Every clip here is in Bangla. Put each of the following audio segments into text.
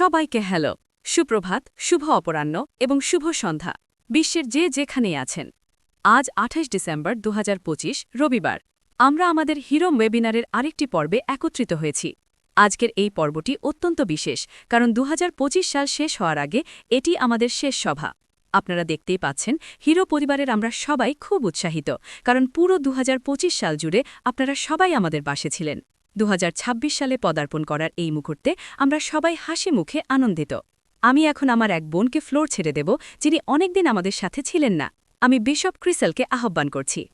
সবাইকে হ্যালো। সুপ্রভাত, শুভ অপরাহ্ন এবং শুভ সন্ধ্যা। বিশ্বের যে যেখানেই আছেন। আজ আঠাশ ডিসেম্বর দু হাজার পঁচিশ, রবিবার। আমরা আমাদের হিরো ওয়েবিনারের আরেকটি পর্বে একত্রিত হয়েছি। আজকের এই পর্বটি অত্যন্ত বিশেষ, কারণ দু হাজার পঁচিশ সাল শেষ হওয়ার আগে এটি আমাদের শেষ সভা। আপনারা দেখতেই পাচ্ছেন, হিরো পরিবারের আমরা সবাই খুব উৎসাহিত, কারণ পুরো দু হাজার পঁচিশ সাল জুড়ে আপনারা সবাই আমাদের পাশে ছিলেন। দু হাজার ছাব্বিশ সালে পদার্পণ করার এই মুহূর্তে আমরা সবাই হাসি মুখে আনন্দিত। আমি এখন আমার এক বোনকে ফ্লোর ছেড়ে দেব, যিনি অনেকদিন আমাদের সাথে ছিলেন না। আমি বিশপ ক্রিসেলকে আহ্বান করছি।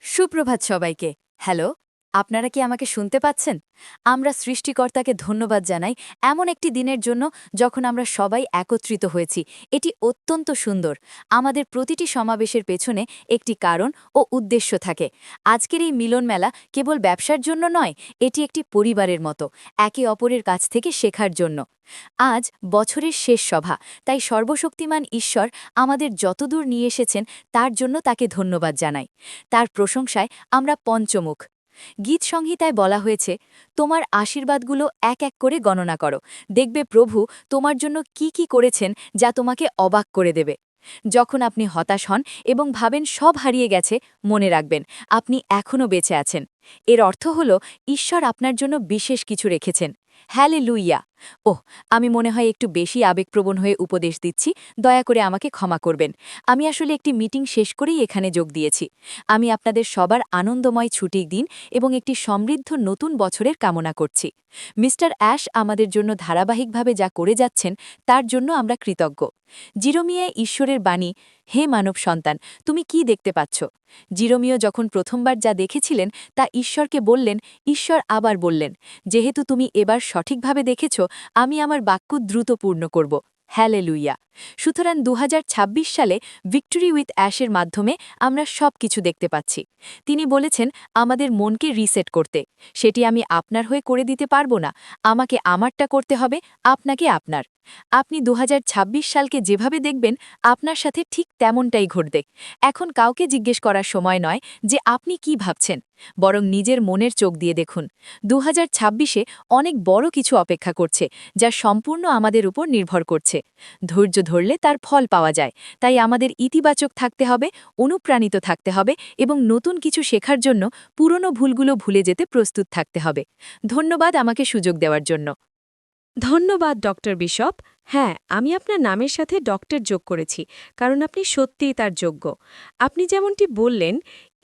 সুপ্রভাত সবাইকে। হ্যালো আপনারা কি আমাকে শুনতে পাচ্ছেন? আমরা সৃষ্টিকর্তাকে ধন্যবাদ জানাই এমন একটি দিনের জন্য যখন আমরা সবাই একত্রিত হয়েছি। এটি অত্যন্ত সুন্দর। আমাদের প্রতিটি সমাবেশের পেছনে একটি কারণ ও উদ্দেশ্য থাকে। আজকের এই মিলন মেলা কেবল ব্যবসার জন্য নয়, এটি একটি পরিবারের মতো, একে অপরের কাছ থেকে শেখার জন্য। আজ বছরের শেষ সভা, তাই সর্বশক্তিমান ঈশ্বর আমাদের যতদূর নিয়ে এসেছেন তার জন্য তাকে ধন্যবাদ জানাই। তার প্রশংসায় আমরা পঞ্চমুখ। গীত সংহিতায় বলা হয়েছে, তোমার আশীর্বাদগুলো এক এক করে গণনা করো। দেখবে প্রভু তোমার জন্য কি কি করেছেন যা তোমাকে অবাক করে দেবে। যখন আপনি হতাশ হন এবং ভাবেন সব হারিয়ে গেছে, মনে রাখবেন, আপনি এখনও বেঁচে আছেন। এর অর্থ হল, ঈশ্বর আপনার জন্য বিশেষ কিছু রেখেছেন। হ্যালে লুইয়া ওহ, আমি মনে হয় একটু বেশি আবেগপ্রবণ হয়ে উপদেশ দিচ্ছি, দয়া করে আমাকে ক্ষমা করবেন। আমি আসলে একটি মিটিং শেষ করেই এখানে যোগ দিয়েছি। আমি আপনাদের সবার আনন্দময় ছুটির দিন এবং একটি সমৃদ্ধ নতুন বছরের কামনা করছি। মিস্টার অ্যাশ আমাদের জন্য ধারাবাহিকভাবে যা করে যাচ্ছেন, তার জন্য আমরা কৃতজ্ঞ। জিরোমিয়ায় ঈশ্বরের বাণী, হে মানব সন্তান, তুমি কি দেখতে পাচ্ছ? জিরোমিও যখন প্রথমবার যা দেখেছিলেন, তা ঈশ্বরকে বললেন, ঈশ্বর আবার বললেন, যেহেতু তুমি এবার সঠিকভাবে দেখেছ আমি আমার বাক্য দ্রুত পূর্ণ করব। হ্যালে লুইয়া সুতরাং দু হাজার ছাব্বিশ সালে ভিক্টোরি উইথ অ্যাশের মাধ্যমে আমরা সব কিছু দেখতে পাচ্ছি। তিনি বলেছেন, আমাদের মনকে রিসেট করতে। সেটি আমি আপনার হয়ে করে দিতে পারব না। আমাকে আমারটা করতে হবে, আপনাকে আপনার। আপনি দু হাজার ছাব্বিশ সালকে যেভাবে দেখবেন, আপনার সাথে ঠিক তেমনটাই ঘটবে। এখন কাউকে জিজ্ঞেস করার সময় নয় যে আপনি কি ভাবছেন। বরং নিজের মনের চোখ দিয়ে দেখুন। দু ছাব্বিশে অনেক বড় কিছু অপেক্ষা করছে, যা সম্পূর্ণ আমাদের উপর নির্ভর করছে। ধৈর্য ধরলে তার ফল পাওয়া যায়, তাই আমাদের ইতিবাচক থাকতে হবে, অনুপ্রাণিত থাকতে হবে এবং নতুন কিছু শেখার জন্য পুরনো ভুলগুলো ভুলে যেতে প্রস্তুত থাকতে হবে। ধন্যবাদ আমাকে সুযোগ দেওয়ার জন্য। ধন্যবাদ, ডক্টর বিশপ। হ্যাঁ আমি আপনার নামের সাথে ডক্টর যোগ করেছি, কারণ আপনি সত্যিই তার যোগ্য। আপনি যেমনটি বললেন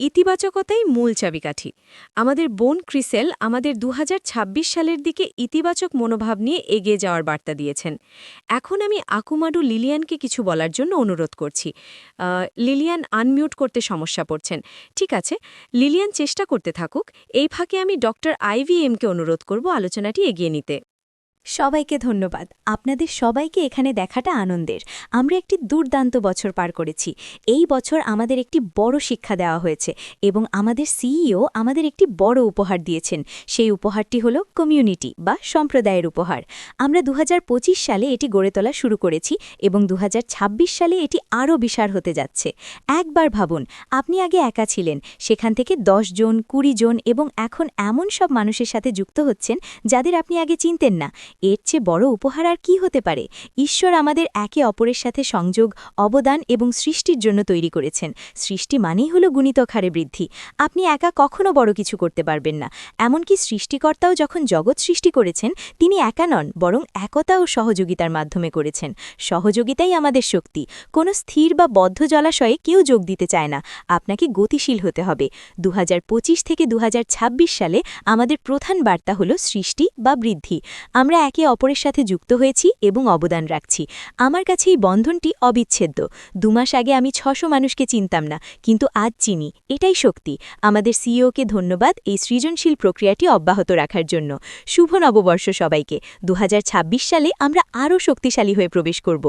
ইতিবাচকতাই মূল চাবিকাঠি। আমাদের বোন ক্রিসেল আমাদের দু হাজার ছাব্বিশ সালের দিকে ইতিবাচক মনোভাব নিয়ে এগিয়ে যাওয়ার বার্তা দিয়েছেন। এখন আমি আকুমাডু লিলিয়ানকে কিছু বলার জন্য অনুরোধ করছি। লিলিয়ান আনমিউট করতে সমস্যা পড়ছেন। ঠিক আছে, লিলিয়ান চেষ্টা করতে থাকুক। এই ফাঁকে আমি ডক্টর আইভিএমকে অনুরোধ করব আলোচনাটি এগিয়ে নিতে। সবাইকে ধন্যবাদ। আপনাদের সবাইকে এখানে দেখাটা আনন্দের। আমরা একটি দুর্দান্ত বছর পার করেছি। এই বছর আমাদের একটি বড় শিক্ষা দেওয়া হয়েছে এবং আমাদের সিইও আমাদের একটি বড় উপহার দিয়েছেন। সেই উপহারটি হল কমিউনিটি বা সম্প্রদায়ের উপহার। আমরা দু হাজার পঁচিশ সালে এটি গড়ে তোলা শুরু করেছি এবং দু হাজার ছাব্বিশ সালে এটি আরও বিশাল হতে যাচ্ছে। একবার ভাবুন, আপনি আগে একা ছিলেন, সেখান থেকে দশ জন, কুড়ি জন এবং এখন এমন সব মানুষের সাথে যুক্ত হচ্ছেন যাদের আপনি আগে চিনতেন না। এর চেয়ে বড় উপহার আর কী হতে পারে? ঈশ্বর আমাদের একে অপরের সাথে সংযোগ, অবদান এবং সৃষ্টির জন্য তৈরি করেছেন। সৃষ্টি মানেই হলো গুণিতক হারে বৃদ্ধি। আপনি একা কখনো বড় কিছু করতে পারবেন না। এমনকি সৃষ্টিকর্তাও যখন জগৎ সৃষ্টি করেছেন, তিনি একা নন, বরং একতা ও সহযোগিতার মাধ্যমে করেছেন। সহযোগিতাই আমাদের শক্তি। কোনো স্থির বা বদ্ধ জলাশয়ে কেউ যোগ দিতে চায় না। আপনাকে গতিশীল হতে হবে। দু হাজার পঁচিশ থেকে দু হাজার ছাব্বিশ সালে আমাদের প্রধান বার্তা হল সৃষ্টি বা বৃদ্ধি। আমরা একে অপরের সাথে যুক্ত হয়েছি এবং অবদান রাখছি। আমার কাছে এই বন্ধনটি অবিচ্ছেদ্য। দুমাস আগে আমি ছশো মানুষকে চিনতাম না, কিন্তু আজ চিনি। এটাই শক্তি। আমাদের সিইওকে ধন্যবাদ এই সৃজনশীল প্রক্রিয়াটি অব্যাহত রাখার জন্য। শুভ নববর্ষ সবাইকে। দু হাজার ছাব্বিশ সালে আমরা আরও শক্তিশালী হয়ে প্রবেশ করব।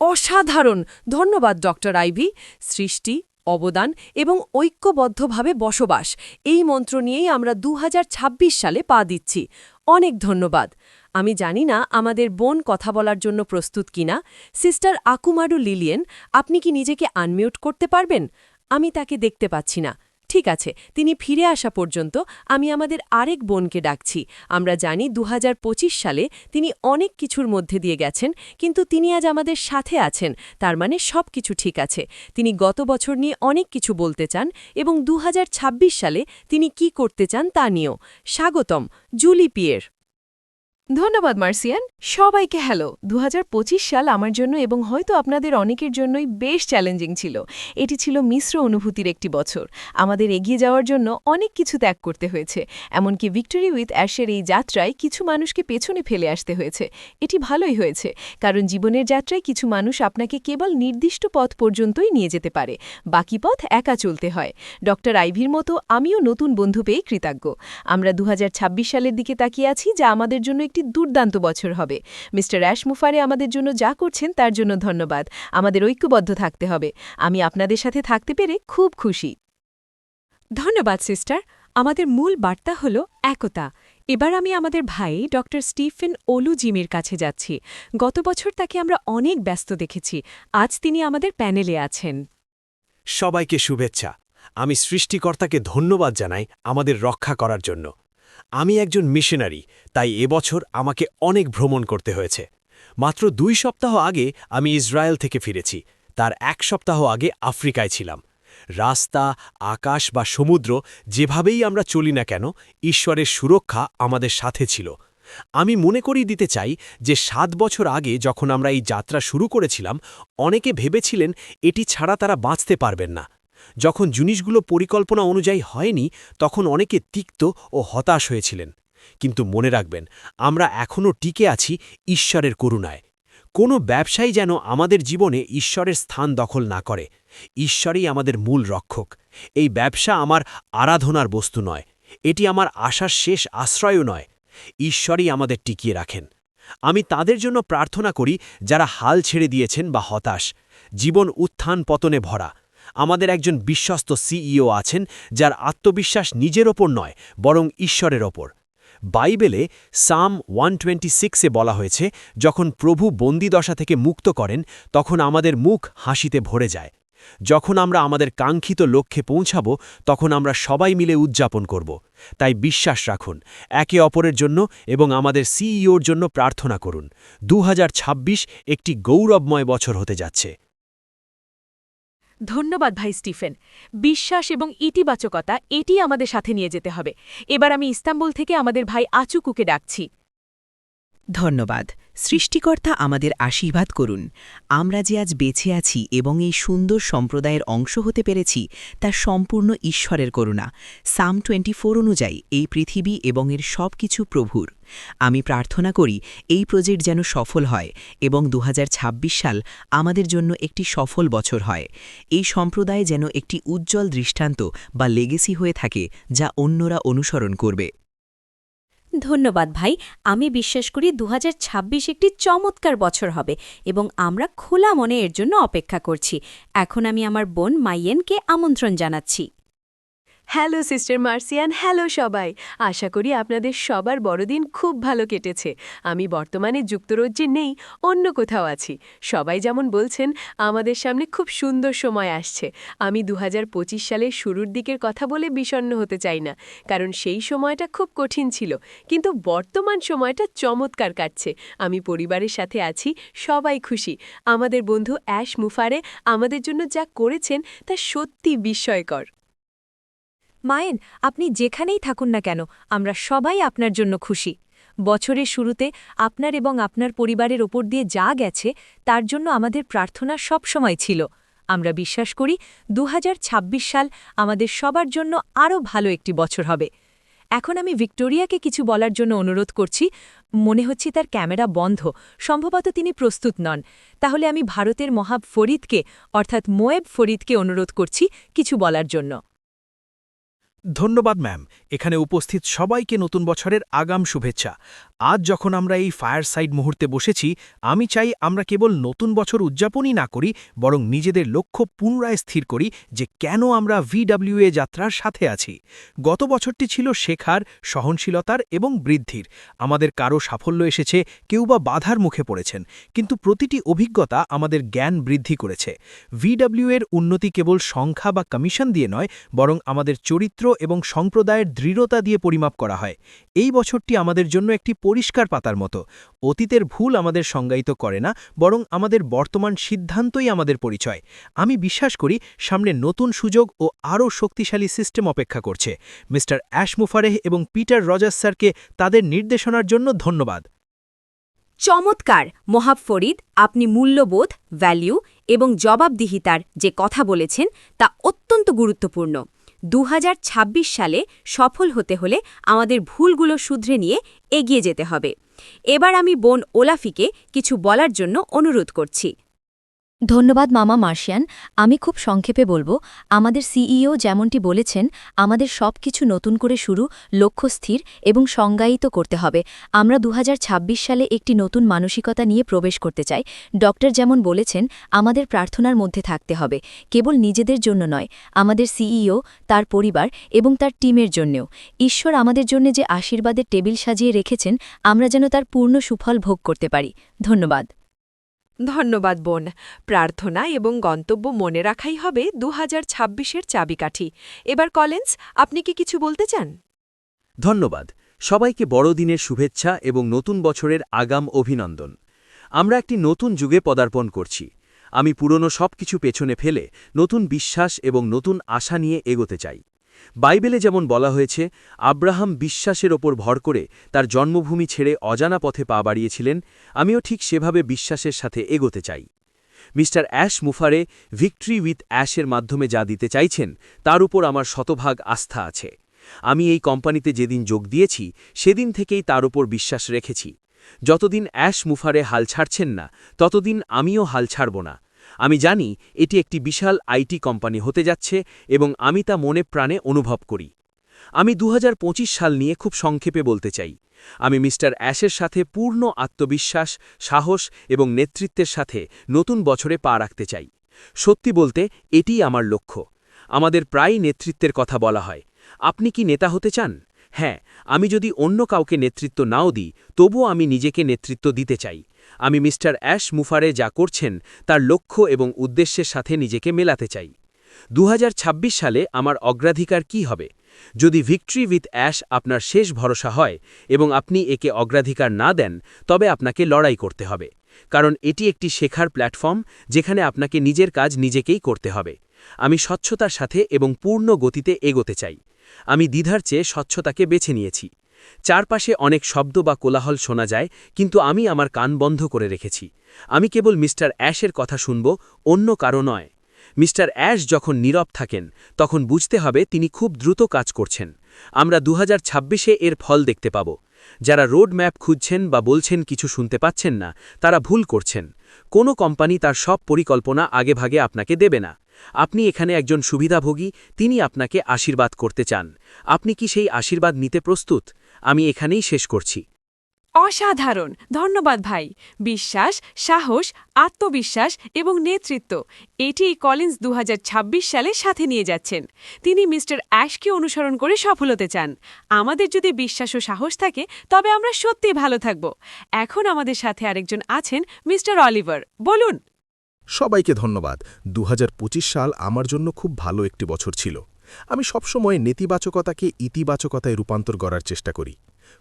অসাধারণ! ধন্যবাদ, ডক্টর আইভি। সৃষ্টি, অবদান এবং ঐক্যবদ্ধভাবে বসবাস। এই মন্ত্র নিয়েই আমরা দু হাজার ছাব্বিশ সালে পা দিচ্ছি। অনেক ধন্যবাদ। আমি জানি না আমাদের বোন কথা বলার জন্য প্রস্তুত কিনা। সিস্টার আকুমারু লিলিয়েন, আপনি কি নিজেকে আনমিউট করতে পারবেন? আমি তাকে দেখতে পাচ্ছি না। ঠিক আছে, তিনি ফিরে আসা পর্যন্ত আমি আমাদের আরেক বোনকে ডাকছি। আমরা জানি দু হাজার পঁচিশ সালে তিনি অনেক কিছুর মধ্যে দিয়ে গেছেন, কিন্তু তিনি আজ আমাদের সাথে আছেন। তার মানে সব কিছু ঠিক আছে। তিনি গত বছর নিয়ে অনেক কিছু বলতে চান এবং দু হাজার ছাব্বিশ সালে তিনি কি করতে চান তা নিয়েও। স্বাগতম, জুলি পিয়ের। ধন্যবাদ, মার্সিয়ান। সবাইকে হ্যালো। দু হাজার পঁচিশ সাল আমার জন্য এবং হয়তো আপনাদের অনেকের জন্যই বেশ চ্যালেঞ্জিং ছিল। এটি ছিল মিশ্র অনুভূতির একটি বছর। আমাদের এগিয়ে যাওয়ার জন্য অনেক কিছু ত্যাগ করতে হয়েছে। এমনকি ভিক্টোরি উইথ অ্যাশের এই যাত্রায় কিছু মানুষকে পেছনে ফেলে আসতে হয়েছে। এটি ভালোই হয়েছে, কারণ জীবনের যাত্রায় কিছু মানুষ আপনাকে কেবল নির্দিষ্ট পথ পর্যন্তই নিয়ে যেতে পারে। বাকি পথ একা চলতে হয়। ডক্টর আইভির মতো আমিও নতুন বন্ধু পেয়ে কৃতজ্ঞ। আমরা দু হাজার ছাব্বিশ সালের দিকে তাকিয়ে আছি, যা আমাদের জন্য একটি দুর্দান্ত বছর হবে। মিস্টার অ্যাশ মুফারে আমাদের জন্য যা করছেন তার জন্য ধন্যবাদ। আমাদের ঐক্যবদ্ধ থাকতে হবে। আমি আপনাদের সাথে থাকতে পেরে খুব খুশি। ধন্যবাদ, সিস্টার। আমাদের মূল বার্তা হল একতা। এবার আমি আমাদের ভাই, ডক্টর স্টিফেন ওলু জিমির কাছে যাচ্ছি। গত বছর তাকে আমরা অনেক ব্যস্ত দেখেছি। আজ তিনি আমাদের প্যানেলে আছেন। সবাইকে শুভেচ্ছা। আমি সৃষ্টিকর্তাকে ধন্যবাদ জানাই আমাদের রক্ষা করার জন্য। আমি একজন মিশনারি, তাই এবছর আমাকে অনেক ভ্রমণ করতে হয়েছে। মাত্র দুই সপ্তাহ আগে আমি ইসরায়েল থেকে ফিরেছি, তার এক সপ্তাহ আগে আফ্রিকায় ছিলাম। রাস্তা, আকাশ বা সমুদ্র যেভাবেই আমরা চলি না কেন, ঈশ্বরের সুরক্ষা আমাদের সাথে ছিল। আমি মনে করিয়ে দিতে চাই যে সাত বছর আগে যখন আমরা এই যাত্রা শুরু করেছিলাম, অনেকে ভেবেছিলেন এটি ছাড়া তারা বাঁচতে পারবেন না। যখন জিনিসগুলো পরিকল্পনা অনুযায়ী হয়নি, তখন অনেকে তিক্ত ও হতাশ হয়েছিলেন। কিন্তু মনে রাখবেন, আমরা এখনও টিকে আছি ঈশ্বরের করুণায়। কোনো ব্যবসায়ী যেন আমাদের জীবনে ঈশ্বরের স্থান দখল না করে। ঈশ্বরই আমাদের মূল রক্ষক। এই ব্যবসা আমার আরাধনার বস্তু নয়। এটি আমার আশার শেষ আশ্রয়ও নয়। ঈশ্বরই আমাদের টিকিয়ে রাখেন। আমি তাদের জন্য প্রার্থনা করি, যারা হাল ছেড়ে দিয়েছেন বা হতাশ। জীবন উত্থান পতনে ভরা। আমাদের একজন বিশ্বস্ত সিইও আছেন, যার আত্মবিশ্বাস নিজের ওপর নয়, বরং ঈশ্বরের ওপর। বাইবেলে সাম ওয়ান সিক্সে বলা হয়েছে, যখন প্রভু বন্দিদশা থেকে মুক্ত করেন, তখন আমাদের মুখ হাসিতে ভরে যায়। যখন আমরা আমাদের কাঙ্ক্ষিত লক্ষ্যে পৌঁছাব, তখন আমরা সবাই মিলে উদযাপন করব। তাই বিশ্বাস রাখুন, একে অপরের জন্য এবং আমাদের সিইওর জন্য প্রার্থনা করুন। দু হাজার ছাব্বিশ একটি গৌরবময় বছর হতে যাচ্ছে। ধন্যবাদ ভাই স্টিফেন। বিশ্বাস এবং ইতিবাচকতা এটি আমাদের সাথে নিয়ে যেতে হবে। এবার আমি ইস্তাম্বুল থেকে আমাদের ভাই আচুকুকে ডাকছি। ধন্যবাদ। সৃষ্টিকর্তা আমাদের আশীর্বাদ করুন। আমরা যে আজ বেঁচে আছি এবং এই সুন্দর সম্প্রদায়ের অংশ হতে পেরেছি, তা সম্পূর্ণ ঈশ্বরের করুণা। সাম টোয়েন্টি অনুযায়ী এই পৃথিবী এবং এর সব কিছু প্রভুর। আমি প্রার্থনা করি, এই প্রজেক্ট যেন সফল হয় এবং দু হাজার ছাব্বিশ সাল আমাদের জন্য একটি সফল বছর হয়। এই সম্প্রদায় যেন একটি উজ্জ্বল দৃষ্টান্ত বা লেগেসি হয়ে থাকে যা অন্যরা অনুসরণ করবে। ধন্যবাদ ভাই। আমি বিশ্বাস করি দু হাজার ছাব্বিশ একটি চমৎকার বছর হবে এবং আমরা খোলা মনে এর জন্য অপেক্ষা করছি। এখন আমি আমার বোন মাইয়েনকে আমন্ত্রণ জানাচ্ছি। হ্যালো, সিস্টার মার্সিয়ান হ্যালো সবাই। আশা করি আপনাদের সবার বড়দিন খুব ভালো কেটেছে। আমি বর্তমানে যুক্তরাজ্যে নেই, অন্য কোথাও আছি। সবাই যেমন বলছেন, আমাদের সামনে খুব সুন্দর সময় আসছে। আমি দু হাজার পঁচিশ সালের শুরুর দিকের কথা বলে বিষণ্ণ হতে চাই না, কারণ সেই সময়টা খুব কঠিন ছিল। কিন্তু বর্তমান সময়টা চমৎকার কাটছে। আমি পরিবারের সাথে আছি, সবাই খুশি। আমাদের বন্ধু অ্যাশ মুফারে আমাদের জন্য যা করেছেন, তা সত্যি বিস্ময়কর। মায়েন আপনি যেখানেই থাকুন না কেন, আমরা সবাই আপনার জন্য খুশি। বছরের শুরুতে আপনার এবং আপনার পরিবারের ওপর দিয়ে যা গেছে, তার জন্য আমাদের প্রার্থনা সবসময় ছিল। আমরা বিশ্বাস করি দু হাজার ছাব্বিশ সাল আমাদের সবার জন্য আরও ভালো একটি বছর হবে। এখন আমি ভিক্টোরিয়াকে কিছু বলার জন্য অনুরোধ করছি, মনে হচ্ছে তার ক্যামেরা বন্ধ, সম্ভবত তিনি প্রস্তুত নন। তাহলে আমি ভারতের মহাব ফরিদকে, অর্থাৎ মোয়েব ফরিদকে অনুরোধ করছি কিছু বলার জন্য। ধন্যবাদ ম্যাম। এখানে উপস্থিত সবাইকে নতুন বছরের আগাম শুভেচ্ছা। আজ যখন আমরা এই ফায়ার সাইড মুহূর্তে বসেছি, আমি চাই আমরা কেবল নতুন বছর উদযাপনই না করি, বরং নিজেদের লক্ষ্য পুনরায় স্থির করি যে কেন আমরা ভিডব্লিউএ যাত্রার সাথে আছি। গত বছরটি ছিল শেখার, সহনশীলতার এবং বৃদ্ধির। আমাদের কারও সাফল্য এসেছে, কেউ বা বাধার মুখে পড়েছেন, কিন্তু প্রতিটি অভিজ্ঞতা আমাদের জ্ঞান বৃদ্ধি করেছে। ভিডব্লিউ এর উন্নতি কেবল সংখ্যা বা কমিশন দিয়ে নয়, বরং আমাদের চরিত্র এবং সম্প্রদায়ের দৃঢ়তা দিয়ে পরিমাপ করা হয়। এই বছরটি আমাদের জন্য একটি পরিষ্কার পাতার মতো। অতীতের ভুল আমাদের সংজ্ঞায়িত করে না, বরং আমাদের বর্তমান সিদ্ধান্তই আমাদের পরিচয়। আমি বিশ্বাস করি, সামনে নতুন সুযোগ ও আরও শক্তিশালী সিস্টেম অপেক্ষা করছে। মিস্টার অ্যাশ মুফারেহ এবং পিটার রজার্স স্যারকে তাদের নির্দেশনার জন্য ধন্যবাদ। চমৎকার! মহাব ফরিদ, আপনি মূল্যবোধ ভ্যালিউ এবং জবাবদিহিতার যে কথা বলেছেন তা অত্যন্ত গুরুত্বপূর্ণ। দু হাজার ছাব্বিশ সালে সফল হতে হলে আমাদের ভুলগুলো শুধরে নিয়ে এগিয়ে যেতে হবে। এবার আমি বোন ওলাফিকে কিছু বলার জন্য অনুরোধ করছি। ধন্যবাদ মামা মার্শিয়ান। আমি খুব সংক্ষেপে বলব, আমাদের সিইও যেমনটি বলেছেন, আমাদের সব কিছু নতুন করে শুরু, লক্ষ্য স্থির এবং সংজ্ঞায়িত করতে হবে। আমরা দু হাজার ছাব্বিশ সালে একটি নতুন মানসিকতা নিয়ে প্রবেশ করতে চাই। ডক্টর যেমন বলেছেন, আমাদের প্রার্থনার মধ্যে থাকতে হবে। কেবল নিজেদের জন্য নয়, আমাদের সিইও, তার পরিবার এবং তার টিমের জন্যেও। ঈশ্বর আমাদের জন্য যে আশীর্বাদের টেবিল সাজিয়ে রেখেছেন, আমরা যেন তার পূর্ণ সুফল ভোগ করতে পারি। ধন্যবাদ। ধন্যবাদ, বোন। প্রার্থনা এবং গন্তব্য মনে রাখাই হবে দু হাজার ছাব্বিশের চাবিকাঠি। এবার কলেন্স, আপনি কি কিছু বলতে চান? ধন্যবাদ। সবাইকে বড়দিনের শুভেচ্ছা এবং নতুন বছরের আগাম অভিনন্দন। আমরা একটি নতুন যুগে পদার্পণ করছি। আমি পুরনো সব কিছু পেছনে ফেলে নতুন বিশ্বাস এবং নতুন আশা নিয়ে এগোতে চাই। বাইবেলে যেমন বলা হয়েছে, আব্রাহাম বিশ্বাসের ওপর ভর করে তার জন্মভূমি ছেড়ে অজানা পথে পা বাড়িয়েছিলেন, আমিও ঠিক সেভাবে বিশ্বাসের সাথে এগোতে চাই। মিস্টার অ্যাশ মুফারে, ভিক্টরি উইথ অ্যাশের মাধ্যমে যা দিতে চাইছেন, তার উপর আমার শতভাগ আস্থা আছে। আমি এই কোম্পানিতে যেদিন যোগ দিয়েছি, সেদিন থেকেই তার উপর বিশ্বাস রেখেছি। যতদিন অ্যাশ মুফারে হাল ছাড়ছেন না, ততদিন আমিও হাল ছাড়ব না। আমি জানি এটি একটি বিশাল আইটি কোম্পানি হতে যাচ্ছে এবং আমি তা মনে প্রাণে অনুভব করি। আমি দু হাজার পঁচিশ সাল নিয়ে খুব সংক্ষেপে বলতে চাই। আমি মিস্টার অ্যাশের সাথে পূর্ণ আত্মবিশ্বাস, সাহস এবং নেতৃত্বের সাথে নতুন বছরে পা রাখতে চাই। সত্যি বলতে, এটিই আমার লক্ষ্য। আমাদের প্রায় নেতৃত্বের কথা বলা হয়। আপনি কি নেতা হতে চান? হ্যাঁ আমি যদি অন্য কাউকে নেতৃত্ব নাও দিই, তবুও আমি নিজেকে নেতৃত্ব দিতে চাই। আমি মিস্টার অ্যাশ মুফারে যা করছেন, তার লক্ষ্য এবং উদ্দেশ্যের সাথে নিজেকে মেলাতে চাই। দু হাজার ছাব্বিশ সালে আমার অগ্রাধিকার কি হবে? যদি ভিক্টরি উইথ অ্যাশ আপনার শেষ ভরসা হয় এবং আপনি একে অগ্রাধিকার না দেন, তবে আপনাকে লড়াই করতে হবে। কারণ এটি একটি শেখার প্ল্যাটফর্ম, যেখানে আপনাকে নিজের কাজ নিজেকেই করতে হবে। আমি স্বচ্ছতার সাথে এবং পূর্ণ গতিতে এগোতে চাই। আমি দ্বিধার চেয়ে স্বচ্ছতাকে বেছে নিয়েছি। চারপাশে অনেক শব্দ বা কোলাহল শোনা যায়, কিন্তু আমি আমার কান বন্ধ করে রেখেছি। আমি কেবল মিস্টার অ্যাশের কথা শুনব, অন্য কারও নয়। মিস্টার অ্যাশ যখন নীরব থাকেন, তখন বুঝতে হবে তিনি খুব দ্রুত কাজ করছেন। আমরা দু হাজার এর ফল দেখতে পাব। যারা রোড ম্যাপ খুঁজছেন বা বলছেন কিছু শুনতে পাচ্ছেন না, তারা ভুল করছেন। কোনো কোম্পানি তার সব পরিকল্পনা আগেভাগে আপনাকে দেবে না। আপনি এখানে একজন সুবিধাভোগী, তিনি আপনাকে আশীর্বাদ করতে চান। আপনি কি সেই আশীর্বাদ নিতে প্রস্তুত? আমি এখানেই শেষ করছি। অসাধারণ! ধন্যবাদ ভাই। বিশ্বাস সাহস আত্মবিশ্বাস এবং নেতৃত্ব এটি কলিন্স দুহাজার ছাব্বিশ সালে সাথে নিয়ে যাচ্ছেন। তিনি মিস্টার অ্যাশকে অনুসরণ করে সফল হতে চান। আমাদের যদি বিশ্বাস ও সাহস থাকে তবে আমরা সত্যি ভালো থাকব। এখন আমাদের সাথে আরেকজন আছেন মিস্টার অলিভার। বলুন। সবাইকে ধন্যবাদ। দু হাজার পঁচিশ সাল আমার জন্য খুব ভালো একটি বছর ছিল। আমি সবসময় নেতিবাচকতাকে ইতিবাচকতায় রূপান্তর করার চেষ্টা করি।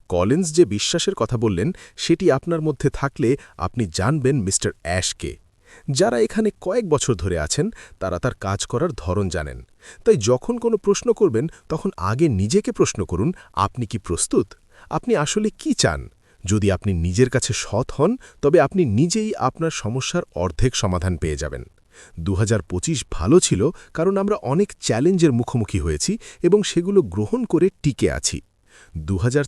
কলিন্স যে বিশ্বাসের কথা বললেন, সেটি আপনার মধ্যে থাকলে আপনি জানবেন মিস্টার অ্যাশকে। যারা এখানে কয়েক বছর ধরে আছেন, তারা তার কাজ করার ধরন জানেন। তাই যখন কোনো প্রশ্ন করবেন, তখন আগে নিজেকে প্রশ্ন করুন, আপনি কি প্রস্তুত? আপনি আসলে কি চান? যদি আপনি নিজের কাছে সৎ হন, তবে আপনি নিজেই আপনার সমস্যার অর্ধেক সমাধান পেয়ে যাবেন। দু হাজার পঁচিশ ভালো ছিল কারণ আমরা অনেক চ্যালেঞ্জের মুখোমুখি হয়েছি এবং সেগুলো গ্রহণ করে টিকে আছি। দু হাজার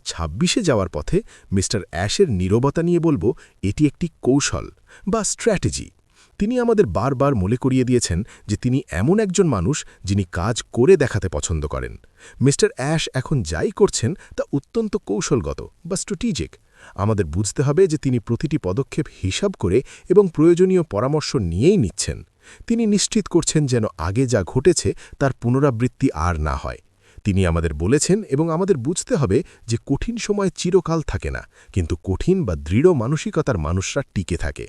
যাওয়ার পথে মিস্টার অ্যাশের নীরবতা নিয়ে বলব, এটি একটি কৌশল বা স্ট্র্যাটেজি। তিনি আমাদের বারবার মনে করিয়ে দিয়েছেন যে তিনি এমন একজন মানুষ যিনি কাজ করে দেখাতে পছন্দ করেন। মিস্টার অ্যাশ এখন যাই করছেন তা অত্যন্ত কৌশলগত বা স্ট্র্যাটেজিক। আমাদের বুঝতে হবে যে তিনি প্রতিটি পদক্ষেপ হিসাব করে এবং প্রয়োজনীয় পরামর্শ নিয়েই নিচ্ছেন। তিনি নিশ্চিত করছেন যেন আগে যা ঘটেছে তার পুনরাবৃত্তি আর না হয়। তিনি আমাদের বলেছেন এবং আমাদের বুঝতে হবে যে কঠিন সময় চিরকাল থাকে না, কিন্তু কঠিন বা দৃঢ় মানসিকতার মানুষরা টিকে থাকে।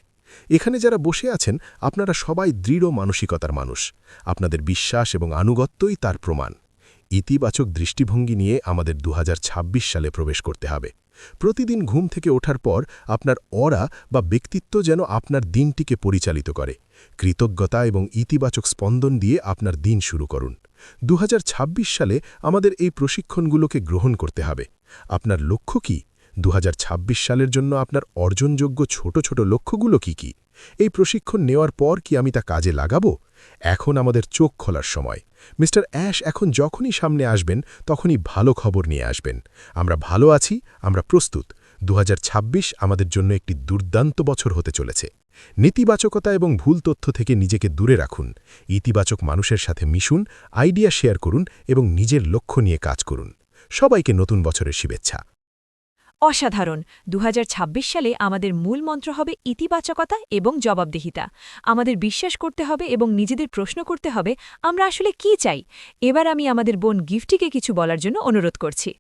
এখানে যারা বসে আছেন, আপনারা সবাই দৃঢ় মানসিকতার মানুষ। আপনাদের বিশ্বাস এবং আনুগত্যই তার প্রমাণ। ইতিবাচক দৃষ্টিভঙ্গি নিয়ে আমাদের দুহাজার ছাব্বিশ সালে প্রবেশ করতে হবে। প্রতিদিন ঘুম থেকে ওঠার পর আপনার অরা বা ব্যক্তিত্ব যেন আপনার দিনটিকে পরিচালিত করে। কৃতজ্ঞতা এবং ইতিবাচক স্পন্দন দিয়ে আপনার দিন শুরু করুন। দুহাজার ছাব্বিশ সালে আমাদের এই প্রশিক্ষণগুলোকে গ্রহণ করতে হবে। আপনার লক্ষ্য কি? দু হাজার ছাব্বিশ সালের জন্য আপনার অর্জনযোগ্য ছোট ছোট লক্ষ্যগুলো কি কি? এই প্রশিক্ষণ নেওয়ার পর কি আমি তা কাজে লাগাবো? এখন আমাদের চোখ খোলার সময়। মিস্টার অ্যাশ এখন যখনই সামনে আসবেন, তখনই ভালো খবর নিয়ে আসবেন। আমরা ভালো আছি, আমরা প্রস্তুত। দু হাজার ছাব্বিশ আমাদের জন্য একটি দুর্দান্ত বছর হতে চলেছে। নেতিবাচকতা এবং ভুল তথ্য থেকে নিজেকে দূরে রাখুন। ইতিবাচক মানুষের সাথে মিশুন, আইডিয়া শেয়ার করুন এবং নিজের লক্ষ্য নিয়ে কাজ করুন। সবাইকে নতুন বছরের শুভেচ্ছা। অসাধারণ। দু হাজার ছাব্বিশ সালে আমাদের মূল মন্ত্র হবে ইতিবাচকতা এবং জবাবদিহিতা। আমাদের বিশ্বাস করতে হবে এবং নিজেদের প্রশ্ন করতে হবে, আমরা আসলে কি চাই? এবার আমি আমাদের বোন গিফটিকে কিছু বলার জন্য অনুরোধ করছি।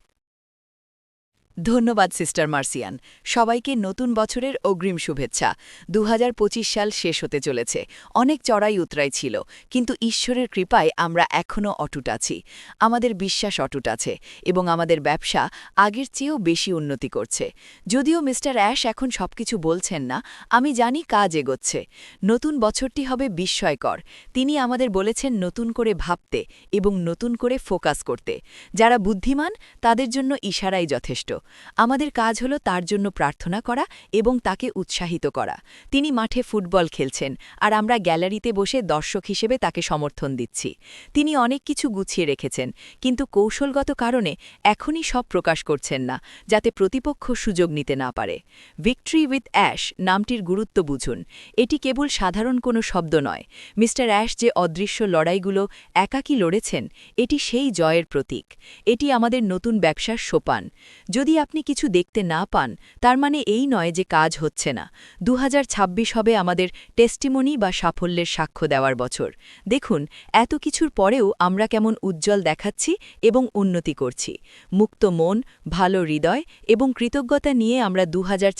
ধন্যবাদ, সিস্টার মার্সিয়ান। সবাইকে নতুন বছরের অগ্রিম শুভেচ্ছা। দু হাজার পঁচিশ সাল শেষ হতে চলেছে। অনেক চড়াই উতরাই ছিল, কিন্তু ঈশ্বরের কৃপায় আমরা এখনও অটুট আছি। আমাদের বিশ্বাস অটুট আছে এবং আমাদের ব্যবসা আগের চেয়েও বেশি উন্নতি করছে। যদিও মিস্টার অ্যাশ এখন সবকিছু বলছেন না, আমি জানি কাজ এগোচ্ছে। নতুন বছরটি হবে বিস্ময়কর। তিনি আমাদের বলেছেন নতুন করে ভাবতে এবং নতুন করে ফোকাস করতে। যারা বুদ্ধিমান, তাদের জন্য ইশারাই যথেষ্ট। আমাদের কাজ হলো তার জন্য প্রার্থনা করা এবং তাকে উৎসাহিত করা। তিনি মাঠে ফুটবল খেলছেন, আর আমরা গ্যালারিতে বসে দর্শক হিসেবে তাকে সমর্থন দিচ্ছি। তিনি অনেক কিছু গুছিয়ে রেখেছেন, কিন্তু কৌশলগত কারণে এখনই সব প্রকাশ করছেন না, যাতে প্রতিপক্ষ সুযোগ নিতে না পারে। ভিক্টরি উইথ অ্যাশ নামটির গুরুত্ব বুঝুন। এটি কেবল সাধারণ কোনো শব্দ নয়। মিস্টার অ্যাশ যে অদৃশ্য লড়াইগুলো একাকী লড়েছেন, এটি সেই জয়ের প্রতীক। এটি আমাদের নতুন ব্যবসার সোপান। যদি আপনি কিছু দেখতে না পান, তার মানে এই নয় যে কাজ হচ্ছে না। দু হাজার ছাব্বিশ হবে আমাদের টেস্টিমনি বা সাফল্যের সাক্ষ্য দেওয়ার বছর। দেখুন, এত কিছুর পরেও আমরা কেমন উজ্জ্বল দেখাচ্ছি এবং উন্নতি করছি। মুক্ত মন, ভালো হৃদয় এবং কৃতজ্ঞতা নিয়ে আমরা দু হাজার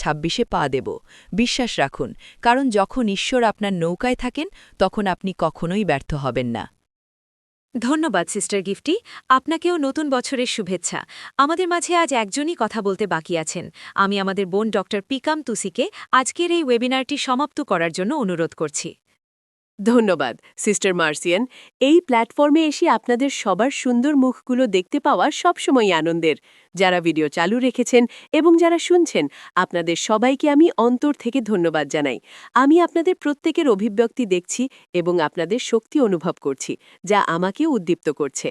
পা দেব। বিশ্বাস রাখুন, কারণ যখন ঈশ্বর আপনার নৌকায় থাকেন, তখন আপনি কখনোই ব্যর্থ হবেন না। ধন্যবাদ, সিস্টার গিফটি। আপনাকেও নতুন বছরের শুভেচ্ছা। আমাদের মাঝে আজ একজনই কথা বলতে বাকি আছেন। আমি আমাদের বোন ডক্টর পিকাম তুসিকে আজকের এই ওয়েবিনারটি সমাপ্ত করার জন্য অনুরোধ করছি। ধন্যবাদ, সিস্টার মার্সিয়ান। এই প্ল্যাটফর্মে এসে আপনাদের সবার সুন্দর মুখগুলো দেখতে পাওয়া সবসময় আনন্দের। যারা ভিডিও চালু রেখেছেন এবং যারা শুনছেন, আপনাদের সবাইকে আমি অন্তর থেকে ধন্যবাদ জানাই। আমি আপনাদের প্রত্যেকের অভিব্যক্তি দেখছি এবং আপনাদের শক্তি অনুভব করছি, যা আমাকে উদ্দীপ্ত করছে।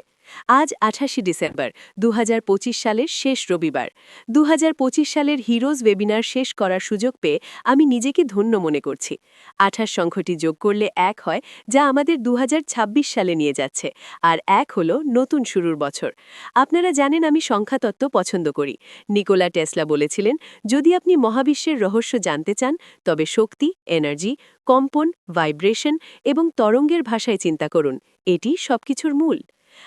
আজ আঠাশে ডিসেম্বর দু হাজার পঁচিশ সালের শেষ রবিবার। দু হাজার পঁচিশ সালের হিরোজ ওয়েবিনার শেষ করার সুযোগ পেয়ে আমি নিজেকে ধন্য মনে করছি। আঠাশ সংখ্যটি যোগ করলে এক হয়, যা আমাদের দু হাজার ছাব্বিশ সালে নিয়ে যাচ্ছে, আর এক হল নতুন শুরুর বছর। আপনারা জানেন আমি সংখ্যাতত্ত্ব পছন্দ করি। নিকোলা টেসলা বলেছিলেন, যদি আপনি মহাবিশ্বের রহস্য জানতে চান, তবে শক্তি, এনার্জি, কম্পন, ভাইব্রেশন এবং তরঙ্গের ভাষায় চিন্তা করুন। এটি সবকিছুর মূল।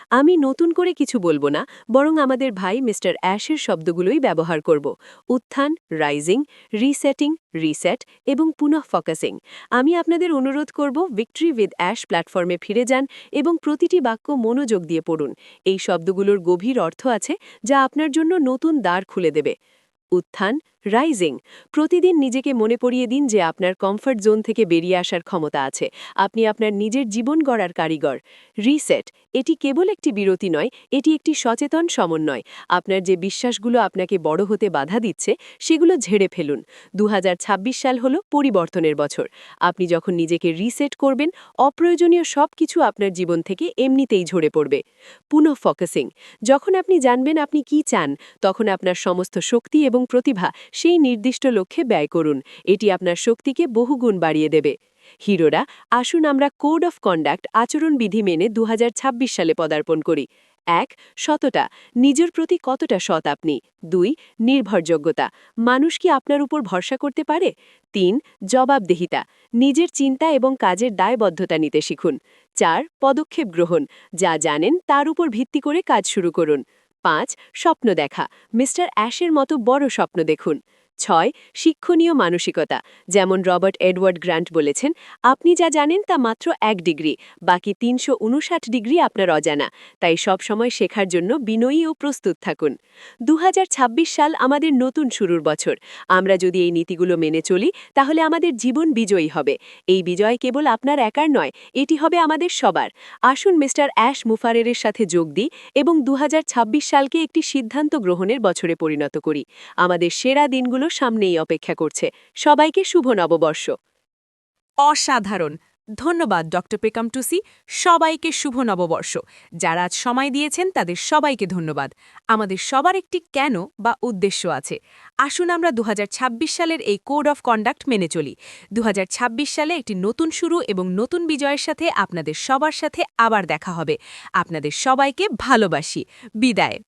আমি নতুন করে কিছু বলব না, বরং আমাদের ভাই মিস্টার অ্যাশের শব্দগুলোই ব্যবহার করব। উত্থান, রাইজিং, রিসেটিং, রিসেট এবং পুনঃ ফোকাসিং। আমি আপনাদের অনুরোধ করব ভিক্টরি উইথ অ্যাশ প্ল্যাটফর্মে ফিরে যান এবং প্রতিটি বাক্য মনোযোগ দিয়ে পড়ুন। এই শব্দগুলোর গভীর অর্থ আছে যা আপনার জন্য নতুন দ্বার খুলে দেবে। উত্থান রাইজিং প্রতিদিন নিজেকে মনে পড়িয়ে দিন যে আপনার কমফর্ট জোন থেকে বেরিয়ে আসার ক্ষমতা আছে। আপনি আপনার নিজের জীবন গড়ার কারিগর। রিসেট এটি কেবল একটি বিরতি নয়, এটি একটি সচেতন সমন্বয়। আপনার যে বিশ্বাসগুলো আপনাকে বড় হতে বাধা দিচ্ছে, সেগুলো ঝেড়ে ফেলুন। দু হাজার ছাব্বিশ সাল হল পরিবর্তনের বছর। আপনি যখন নিজেকে রিসেট করবেন, অপ্রয়োজনীয় সব কিছু আপনার জীবন থেকে এমনিতেই ঝরে পড়বে। পুনঃ ফোকাসিং যখন আপনি জানবেন আপনি কি চান, তখন আপনার সমস্ত শক্তি এবং প্রতিভা সেই নির্দিষ্ট লক্ষ্যে ব্যয় করুন। এটি আপনার শক্তিকে বহুগুণ বাড়িয়ে দেবে। হিরোরা, আসুন আমরা কোড অফ কন্ডাক্ট আচরণবিধি মেনে দু হাজার ছাব্বিশ সালে পদার্পণ করি। এক, সততা। নিজের প্রতি কতটা সৎ আপনি? দুই, নির্ভরযোগ্যতা। মানুষ কি আপনার উপর ভরসা করতে পারে? তিন, জবাবদেহিতা। নিজের চিন্তা এবং কাজের দায়বদ্ধতা নিতে শিখুন। চার, পদক্ষেপ গ্রহণ। যা জানেন তার উপর ভিত্তি করে কাজ শুরু করুন। পাঁচ স্বপ্ন দেখা। মিস্টার অ্যাশের মতো বড় স্বপ্ন দেখুন। ছয়, শিক্ষণীয় মানসিকতা, যেমন রবার্ট এডওয়ার্ড গ্র্যান্ট বলেছেন, আপনি যা জানেন তা মাত্র এক ডিগ্রি, বাকি তিনশো উনষাট ডিগ্রি আপনার অজানা, তাই সব সময় শেখার জন্য বিনয়ী ও প্রস্তুত থাকুন। দুহাজার ছাব্বিশ সাল আমাদের নতুন শুরুর বছর, আমরা যদি এই নীতিগুলো মেনে চলি, তাহলে আমাদের জীবন বিজয়ী হবে। এই বিজয় কেবল আপনার একার নয়, এটি হবে আমাদের সবার। আসুন মিস্টার অ্যাশ মুফারেরের সাথে যোগ দিই এবং দু হাজার ছাব্বিশ সালকে একটি সিদ্ধান্ত গ্রহণের বছরে পরিণত করি। আমাদের সেরা দিনগুলো সামনেই অপেক্ষা করছে। সবাইকে শুভ নববর্ষ। অসাধারণ। ধন্যবাদ, ডক্টর পেকাম টুসি। সবাইকে শুভ নববর্ষ। যারা আজ সময় দিয়েছেন, তাদের সবাইকে ধন্যবাদ। আমাদের সবার একটি কেন বা উদ্দেশ্য আছে। আসুন আমরা দু হাজার ছাব্বিশ সালের এই কোড অফ কন্ডাক্ট মেনে চলি। দু হাজার ছাব্বিশ সালে একটি নতুন শুরু এবং নতুন বিজয়ের সাথে আপনাদের সবার সাথে আবার দেখা হবে। আপনাদের সবাইকে ভালোবাসি। বিদায়।